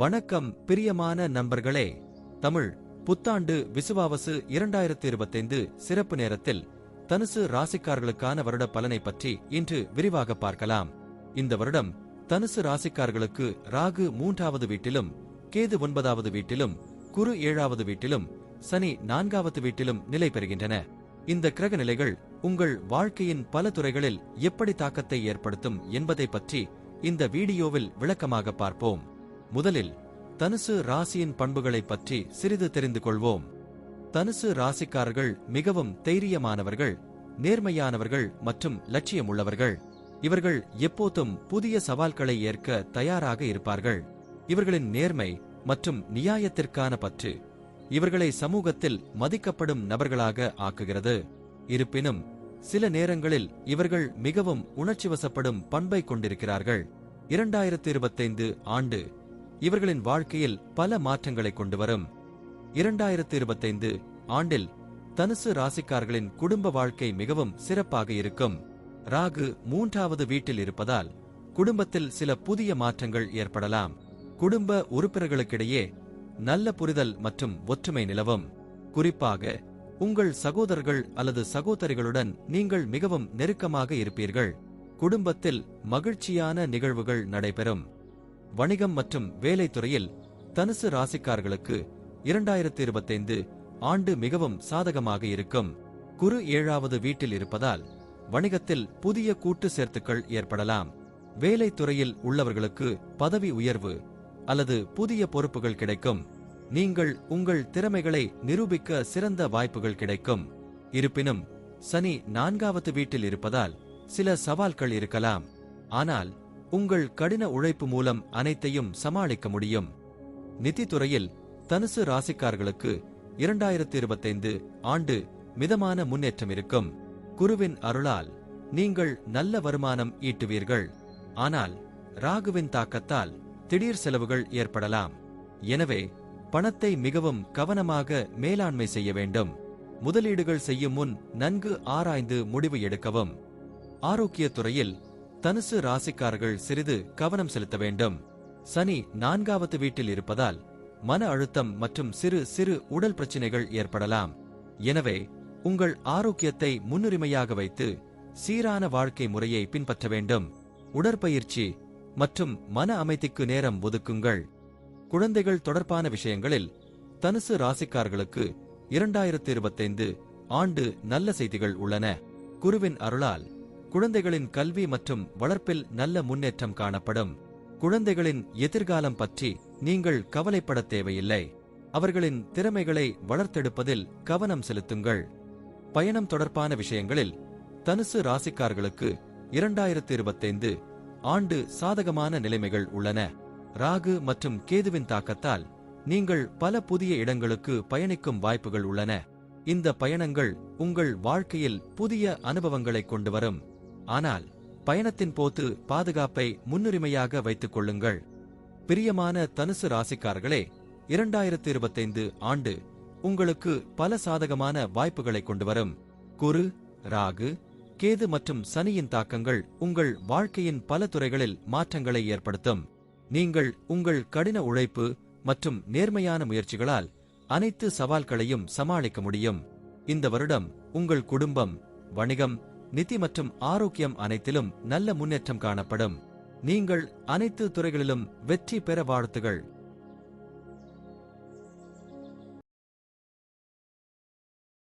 வணக்கம் பிரியமான நண்பர்களே. தமிழ் புத்தாண்டு விசுவாவசு இரண்டாயிரத்தி இருபத்தைந்து சிறப்பு நேரத்தில் தனுசு ராசிக்காரர்களுக்கான வருட பலனை பற்றி இன்று விரிவாக பார்க்கலாம். இந்த வருடம் தனுசு ராசிக்காரர்களுக்கு ராகு மூன்றாவது வீட்டிலும் கேது ஒன்பதாவது வீட்டிலும் குரு ஏழாவது வீட்டிலும் சனி நான்காவது வீட்டிலும் நிலை பெறுகின்றன. இந்த கிரக நிலைகள் உங்கள் வாழ்க்கையின் பல துறைகளில் எப்படி தாக்கத்தை ஏற்படுத்தும் என்பதை பற்றி இந்த வீடியோவில் விளக்கமாக பார்ப்போம். முதலில் தனுசு ராசியின் பண்புகளைப் பற்றி சிறிது தெரிந்து கொள்வோம். தனுசு ராசிக்காரர்கள் மிகவும் தைரியமானவர்கள் நேர்மையானவர்கள் மற்றும் லட்சியமுள்ளவர்கள். இவர்கள் எப்போதும் புதிய சவால்களை ஏற்க தயாராக இருப்பார்கள். இவர்களின் நேர்மை மற்றும் நியாயத்திற்கான பற்று இவர்களை சமூகத்தில் மதிக்கப்படும் நபர்களாக ஆக்குகிறது. இருப்பினும் சில நேரங்களில் இவர்கள் மிகவும் உணர்ச்சிவசப்படும் பண்பை கொண்டிருக்கிறார்கள். இரண்டாயிரத்தி இருபத்தைந்து ஆண்டு இவர்களின் வாழ்க்கையில் பல மாற்றங்களை கொண்டு வரும் இரண்டாயிரத்தி இருபத்தைந்து ஆண்டில் தனுசு ராசிக்காரர்களின் குடும்ப வாழ்க்கை மிகவும் சிறப்பாக இருக்கும். ராகு மூன்றாவது வீட்டில் இருப்பதால் குடும்பத்தில் சில புதிய மாற்றங்கள் ஏற்படலாம். குடும்ப உறுப்பினர்களுக்கிடையே நல்ல புரிதல் மற்றும் ஒற்றுமை நிலவும். குறிப்பாக உங்கள் சகோதரர்கள் அல்லது சகோதரிகளுடன் நீங்கள் மிகவும் நெருக்கமாக இருப்பீர்கள். குடும்பத்தில் மகிழ்ச்சியான நிகழ்வுகள் நடைபெறும். வணிகம் மற்றும் வேலைத்துறையில் தனுசு ராசிக்கார்களுக்கு இரண்டாயிரத்தி இருபத்தைந்து ஆண்டு மிகவும் சாதகமாக இருக்கும். குரு ஏழாவது வீட்டில் இருப்பதால் வணிகத்தில் புதிய கூட்டு சேர்த்துக்கள் ஏற்படலாம். வேலைத்துறையில் உள்ளவர்களுக்கு பதவி உயர்வு அல்லது புதிய பொறுப்புகள் கிடைக்கும். நீங்கள் உங்கள் திறமைகளை நிரூபிக்க சிறந்த வாய்ப்புகள் கிடைக்கும். இருப்பினும் சனி நான்காவது வீட்டில் இருப்பதால் சில சவால்கள் இருக்கலாம். ஆனால் உங்கள் கடின உழைப்பு மூலம் அனைத்தையும் சமாளிக்க முடியும். நிதித்துறையில் தனுசு ராசிக்காரர்களுக்கு இரண்டாயிரத்தி இருபத்தைந்து ஆண்டு மிதமான முன்னேற்றம் இருக்கும். குருவின் அருளால் நீங்கள் நல்ல வருமானம் ஈட்டுவீர்கள். ஆனால் ராகுவின் தாக்கத்தால் திடீர் செலவுகள் ஏற்படலாம். எனவே பணத்தை மிகவும் கவனமாக மேலாண்மை செய்ய வேண்டும். முதலீடுகள் செய்யும் முன் நன்கு ஆராய்ந்து முடிவு எடுக்கவும். ஆரோக்கியத் துறையில் தனுசு ராசிக்காரர்கள் சிறிது கவனம் செலுத்த வேண்டும். சனி நான்காவது வீட்டில் இருப்பதால் மன அழுத்தம் மற்றும் சிறு சிறு உடல் பிரச்சினைகள் ஏற்படலாம். எனவே உங்கள் ஆரோக்கியத்தை முன்னுரிமையாக வைத்து சீரான வாழ்க்கை முறையை பின்பற்ற வேண்டும். உடற்பயிற்சி மற்றும் மன அமைதிக்கு நேரம் ஒதுக்குங்கள். குழந்தைகள் தொடர்பான விஷயங்களில் தனுசு ராசிக்கார்களுக்கு இரண்டாயிரத்தி இருபத்தைந்து ஆண்டு நல்ல செய்திகள் உள்ளன. குருவின் அருளால் குழந்தைகளின் கல்வி மற்றும் வளர்ப்பில் நல்ல முன்னேற்றம் காணப்படும். குழந்தைகளின் எதிர்காலம் பற்றி நீங்கள் கவலைப்பட தேவையில்லை. அவர்களின் திறமைகளை வளர்த்தெடுப்பதில் கவனம் செலுத்துங்கள். பயணம் தொடர்பான விஷயங்களில் தனுசு ராசிக்கார்களுக்கு இரண்டாயிரத்தி இருபத்தைந்து ஆண்டு சாதகமான நிலைமைகள் உள்ளன. ராகு மற்றும் கேதுவின் தாக்கத்தால் நீங்கள் பல புதிய இடங்களுக்கு பயணிக்கும் வாய்ப்புகள் உள்ளன. இந்த பயணங்கள் உங்கள் வாழ்க்கையில் புதிய அனுபவங்களை கொண்டு வரும். ஆனால் பயணத்தின் போது பாதுகாப்பை முன்னுரிமையாக வைத்துக் கொள்ளுங்கள். பிரியமான தனுசு ராசிக்காரர்களே இரண்டாயிரத்தி இருபத்தைந்து ஆண்டு உங்களுக்கு பல சாதகமான வாய்ப்புகளை கொண்டு வரும். குரு ராகு கேது மற்றும் சனியின் தாக்கங்கள் உங்கள் வாழ்க்கையின் பல துறைகளில் மாற்றங்களை ஏற்படுத்தும். நீங்கள் உங்கள் கடின உழைப்பு மற்றும் நேர்மையான முயற்சிகளால் அனைத்து சவால்களையும் சமாளிக்க முடியும். இந்த வருடம் உங்கள் குடும்பம் வணிகம் நிதி மற்றும் ஆரோக்கியம் அனைத்திலும் நல்ல முன்னேற்றம் காணப்படும். நீங்கள் அனைத்து துறைகளிலும் வெற்றி பெற வாழ்த்துகள்.